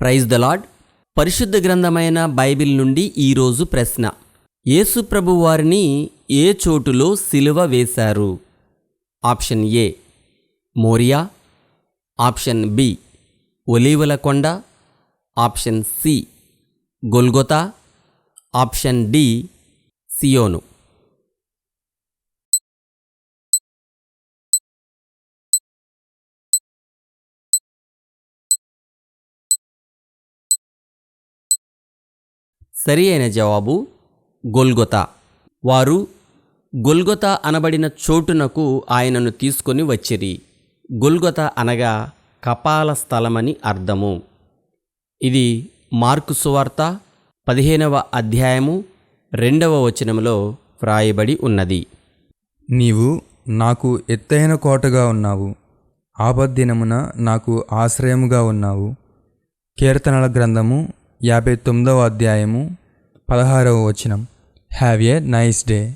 Praise the lord పరిశుద్ధ గ్రంథమైన Bible నుండి ఈరోజు ప్రశ్న. యేసు ప్రభు వారిని ఏ చోటులో సిలువ వేశారు? Option A Moriah. Option B ఒలీవల కొండ. Option C Golgotha. Option D Zion. సరి అయిన జవాబు గొల్గొతా. వారు గొల్గొతా అనబడిన చోటునకు ఆయనను తీసుకొని వచ్చిరి. గొల్గొతా అనగా కపాల స్థలమని అర్థము. ఇది మార్కు సువార్త పదిహేనవ అధ్యాయము రెండవ వచనంలో వ్రాయబడి ఉన్నది. నీవు నాకు ఎత్తైన కోటగా ఉన్నావు. ఆపద్దినమున నాకు ఆశ్రయముగా ఉన్నావు. కీర్తనల గ్రంథము యాభై తొమ్మిదవ అధ్యాయము పదహారవ వచనం. Have a nice day